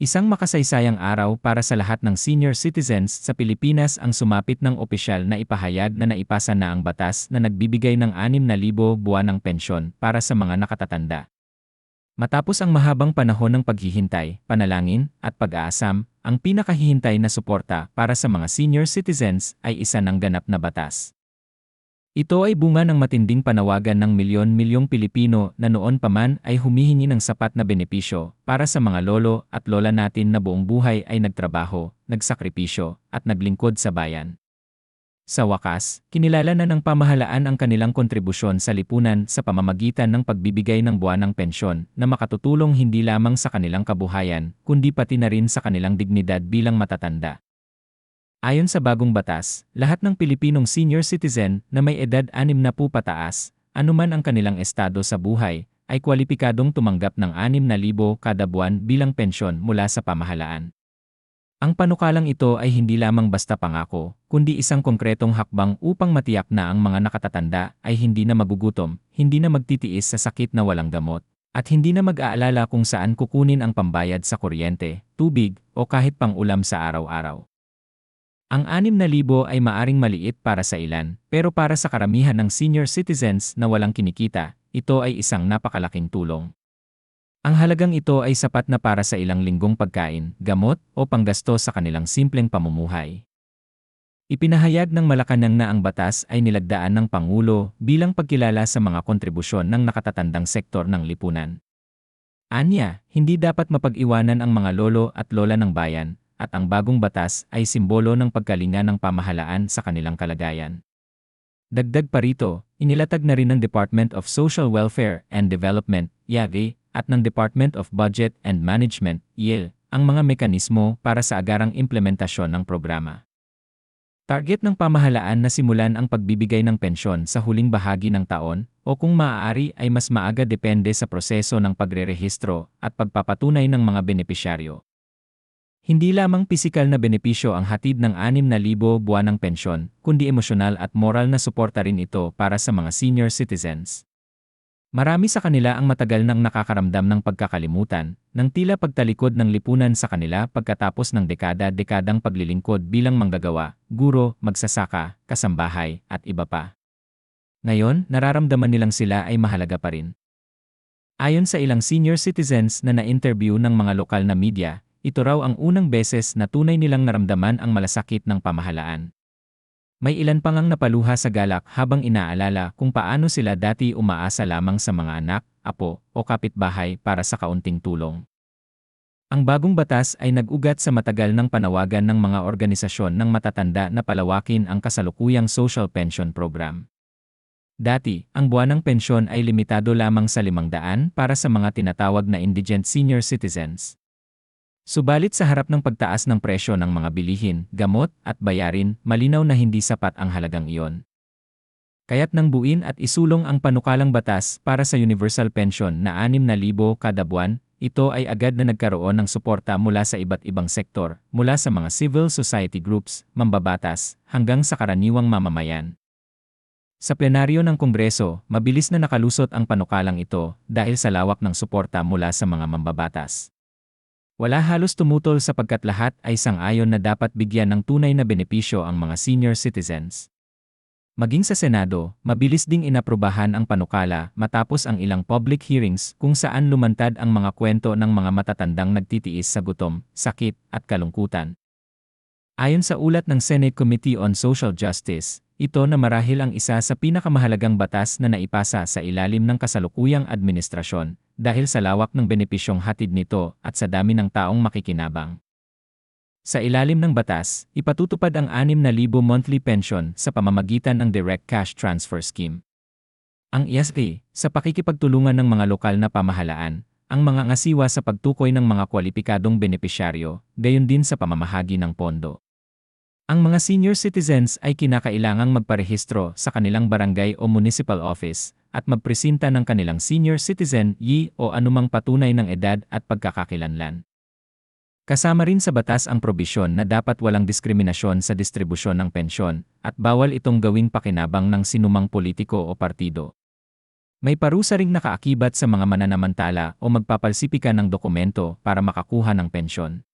Isang makasaysayang araw para sa lahat ng senior citizens sa Pilipinas ang sumapit ng opisyal na ipahayag na naipasa na ang batas na nagbibigay ng 6,000 buwan ng pensyon para sa mga nakatatanda. Matapos ang mahabang panahon ng paghihintay, panalangin, at pag-aasam, ang pinakahihintay na suporta para sa mga senior citizens ay isa ng ganap na batas. Ito ay bunga ng matinding panawagan ng milyon-milyong Pilipino na noon pa man ay humihingi ng sapat na benepisyo para sa mga lolo at lola natin na buong buhay ay nagtrabaho, nagsakripisyo, at naglingkod sa bayan. Sa wakas, kinilala na ng pamahalaan ang kanilang kontribusyon sa lipunan sa pamamagitan ng pagbibigay ng buwanang pensyon na makatutulong hindi lamang sa kanilang kabuhayan, kundi pati na rin sa kanilang dignidad bilang matatanda. Ayon sa bagong batas, lahat ng Pilipinong senior citizen na may edad 60 na po pataas, anuman ang kanilang estado sa buhay, ay kwalipikadong tumanggap ng 6,000 kada buwan bilang pensyon mula sa pamahalaan. Ang panukalang ito ay hindi lamang basta pangako, kundi isang konkretong hakbang upang matiyak na ang mga nakatatanda ay hindi na magugutom, hindi na magtitiis sa sakit na walang gamot, at hindi na mag-aalala kung saan kukunin ang pambayad sa kuryente, tubig, o kahit pang ulam sa araw-araw. Ang 6,000 ay maaring maliit para sa ilan, pero para sa karamihan ng senior citizens na walang kinikita, ito ay isang napakalaking tulong. Ang halagang ito ay sapat na para sa ilang linggong pagkain, gamot, o panggasto sa kanilang simpleng pamumuhay. Ipinahayag ng Malacanang na ang batas ay nilagdaan ng Pangulo bilang pagkilala sa mga kontribusyon ng nakatatandang sektor ng lipunan. Anya, hindi dapat mapag-iwanan ang mga lolo at lola ng bayan, at ang bagong batas ay simbolo ng pagkalinga ng pamahalaan sa kanilang kalagayan. Dagdag pa rito, inilatag na rin ng Department of Social Welfare and Development, YAGI, at ng Department of Budget and Management, YEL, ang mga mekanismo para sa agarang implementasyon ng programa. Target ng pamahalaan na simulan ang pagbibigay ng pensyon sa huling bahagi ng taon o kung maaari ay mas maaga depende sa proseso ng pagrerehistro at pagpapatunay ng mga benepisyaryo. Hindi lamang pisikal na benepisyo ang hatid ng 6,000 buwan ng pensyon, kundi emosyonal at moral na suporta rin ito para sa mga senior citizens. Marami sa kanila ang matagal nang nakakaramdam ng pagkakalimutan, ng tila pagtalikod ng lipunan sa kanila pagkatapos ng dekada-dekadang paglilingkod bilang manggagawa, guro, magsasaka, kasambahay, at iba pa. Ngayon, nararamdaman nilang sila ay mahalaga pa rin. Ayon sa ilang senior citizens na na-interview ng mga lokal na media, ito raw ang unang beses na tunay nilang naramdaman ang malasakit ng pamahalaan. May ilan pang ang napaluha sa galak habang inaalala kung paano sila dati umaasa lamang sa mga anak, apo, o kapitbahay para sa kaunting tulong. Ang bagong batas ay nag-ugat sa matagal ng panawagan ng mga organisasyon ng matatanda na palawakin ang kasalukuyang social pension program. Dati, ang buwanang pensyon ay limitado lamang sa 500 para sa mga tinatawag na indigent senior citizens. Subalit sa harap ng pagtaas ng presyo ng mga bilihin, gamot, at bayarin, malinaw na hindi sapat ang halagang iyon. Kaya't nang buin at isulong ang panukalang batas para sa universal pension na 6,000 kada buwan, ito ay agad na nagkaroon ng suporta mula sa iba't ibang sektor, mula sa mga civil society groups, mambabatas, hanggang sa karaniwang mamamayan. Sa plenaryo ng Kongreso, mabilis na nakalusot ang panukalang ito dahil sa lawak ng suporta mula sa mga mambabatas. Wala halos tumutol sapagkat lahat ay sang-ayon na dapat bigyan ng tunay na benepisyo ang mga senior citizens. Maging sa Senado, mabilis ding inaprubahan ang panukala matapos ang ilang public hearings kung saan lumantad ang mga kwento ng mga matatandang nagtitiis sa gutom, sakit, at kalungkutan. Ayon sa ulat ng Senate Committee on Social Justice, ito na marahil ang isa sa pinakamahalagang batas na naipasa sa ilalim ng kasalukuyang administrasyon, dahil sa lawak ng benepisyong hatid nito at sa dami ng taong makikinabang. Sa ilalim ng batas, ipatutupad ang 6,000 monthly pension sa pamamagitan ng Direct Cash Transfer Scheme. Ang ESG, sa pakikipagtulungan ng mga lokal na pamahalaan, ang mga ngasiwa sa pagtukoy ng mga kwalipikadong benepisyaryo, gayon din sa pamamahagi ng pondo. Ang mga senior citizens ay kinakailangang magparehistro sa kanilang barangay o municipal office at magpresenta ng kanilang senior citizen yi o anumang patunay ng edad at pagkakakilanlan. Kasama rin sa batas ang probisyon na dapat walang diskriminasyon sa distribusyon ng pensyon at bawal itong gawing pakinabang ng sinumang politiko o partido. May parusa ring nakaakibat sa mga mananamantala o magpapalsipika ng dokumento para makakuha ng pensyon.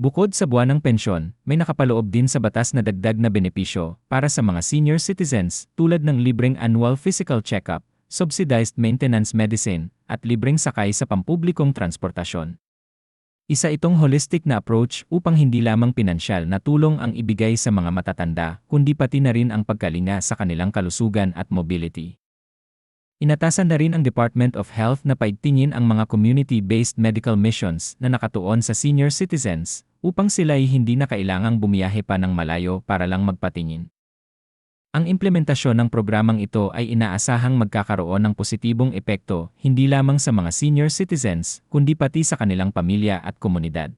Bukod sa buwan ng pensyon, may nakapaloob din sa batas na dagdag na benepisyo para sa mga senior citizens tulad ng libreng annual physical checkup, subsidized maintenance medicine, at libreng sakay sa pampublikong transportasyon. Isa itong holistic na approach upang hindi lamang pinansyal na tulong ang ibigay sa mga matatanda, kundi pati na rin ang pagkalinga sa kanilang kalusugan at mobility. Inatasan na rin ang Department of Health na paigtingin ang mga community-based medical missions na nakatuon sa senior citizens upang sila ay hindi na kailangang bumiyahe pa ng malayo para lang magpatingin. Ang implementasyon ng programang ito ay inaasahang magkakaroon ng positibong epekto hindi lamang sa mga senior citizens kundi pati sa kanilang pamilya at komunidad.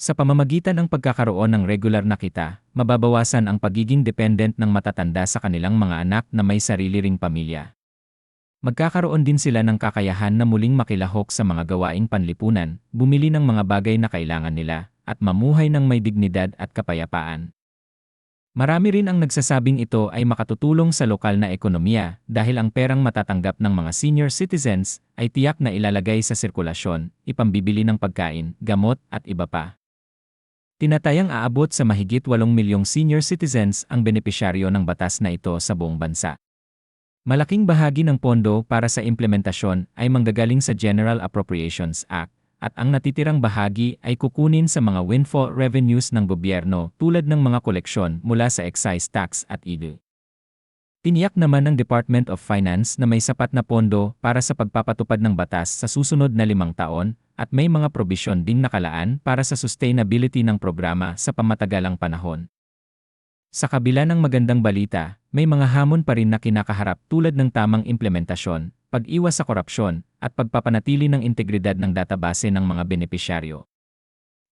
Sa pamamagitan ng pagkakaroon ng regular na kita, mababawasan ang pagiging dependent ng matatanda sa kanilang mga anak na may sarili ring pamilya. Magkakaroon din sila ng kakayahan na muling makilahok sa mga gawaing panlipunan, bumili ng mga bagay na kailangan nila, at mamuhay ng may dignidad at kapayapaan. Marami rin ang nagsasabing ito ay makatutulong sa lokal na ekonomiya dahil ang perang matatanggap ng mga senior citizens ay tiyak na ilalagay sa sirkulasyon, ipambibili ng pagkain, gamot at iba pa. Tinatayang aabot sa mahigit 8 milyong senior citizens ang benepisyaryo ng batas na ito sa buong bansa. Malaking bahagi ng pondo para sa implementasyon ay manggagaling sa General Appropriations Act at ang natitirang bahagi ay kukunin sa mga windfall revenues ng gobyerno tulad ng mga koleksyon mula sa excise tax at IDE. Tiniyak naman ng Department of Finance na may sapat na pondo para sa pagpapatupad ng batas sa susunod na limang taon at may mga probisyon ding nakalaan para sa sustainability ng programa sa pamatagalang panahon. Sa kabila ng magandang balita, may mga hamon pa rin na kinakaharap tulad ng tamang implementasyon, pag-iwas sa korupsyon, at pagpapanatili ng integridad ng database ng mga benepisyaryo.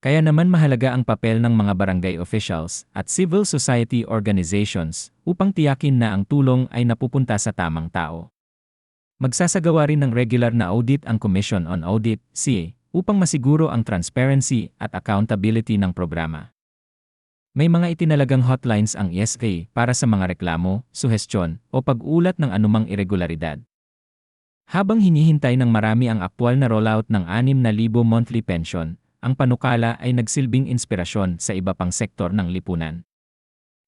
Kaya naman mahalaga ang papel ng mga barangay officials at civil society organizations upang tiyakin na ang tulong ay napupunta sa tamang tao. Magsasagawa rin ng regular na audit ang Commission on Audit, CA, upang masiguro ang transparency at accountability ng programa. May mga itinalagang hotlines ang ESA para sa mga reklamo, suhestyon, o pag-ulat ng anumang irregularidad. Habang hinihintay ng marami ang aktwal na rollout ng 6,000 monthly pension, ang panukala ay nagsilbing inspirasyon sa iba pang sektor ng lipunan.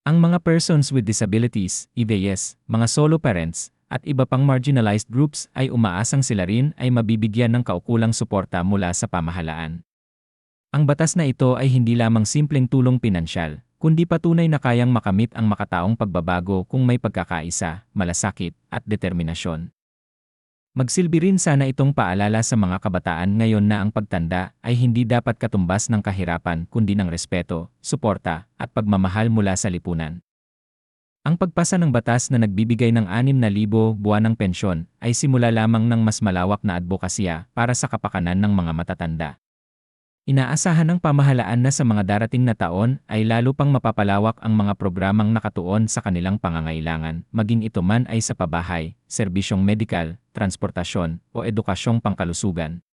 Ang mga persons with disabilities, EVS, mga solo parents, at iba pang marginalized groups ay umaasang sila rin ay mabibigyan ng kaukulang suporta mula sa pamahalaan. Ang batas na ito ay hindi lamang simpleng tulong pinansyal, kundi patunay na kayang makamit ang makataong pagbabago kung may pagkakaisa, malasakit, at determinasyon. Magsilbi rin sana itong paalala sa mga kabataan ngayon na ang pagtanda ay hindi dapat katumbas ng kahirapan kundi ng respeto, suporta, at pagmamahal mula sa lipunan. Ang pagpasa ng batas na nagbibigay ng 6,000 buwan ng pensyon ay simula lamang ng mas malawak na advokasya para sa kapakanan ng mga matatanda. Inaasahan ng pamahalaan na sa mga darating na taon ay lalo pang mapapalawak ang mga programang nakatuon sa kanilang pangangailangan, maging ito man ay sa pabahay, serbisyong medikal, transportasyon, o edukasyong pangkalusugan.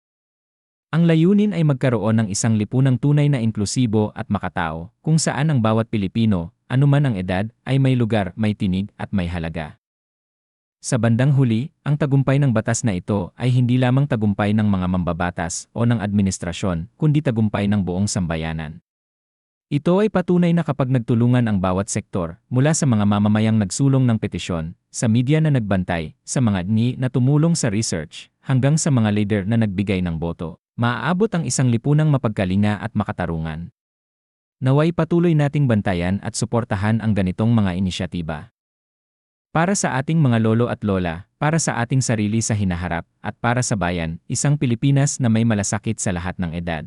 Ang layunin ay magkaroon ng isang lipunang tunay na inklusibo at makatao, kung saan ang bawat Pilipino, anuman ang edad, ay may lugar, may tinig at may halaga. Sa bandang huli, ang tagumpay ng batas na ito ay hindi lamang tagumpay ng mga mambabatas o ng administrasyon, kundi tagumpay ng buong sambayanan. Ito ay patunay na kapag nagtulungan ang bawat sektor, mula sa mga mamamayang nagsulong ng petisyon, sa media na nagbantay, sa mga ni na tumulong sa research, hanggang sa mga leader na nagbigay ng boto, maaabot ang isang lipunang mapagkalinga at makatarungan. Naway patuloy nating bantayan at suportahan ang ganitong mga inisyatiba. Para sa ating mga lolo at lola, para sa ating sarili sa hinaharap, at para sa bayan, isang Pilipinas na may malasakit sa lahat ng edad.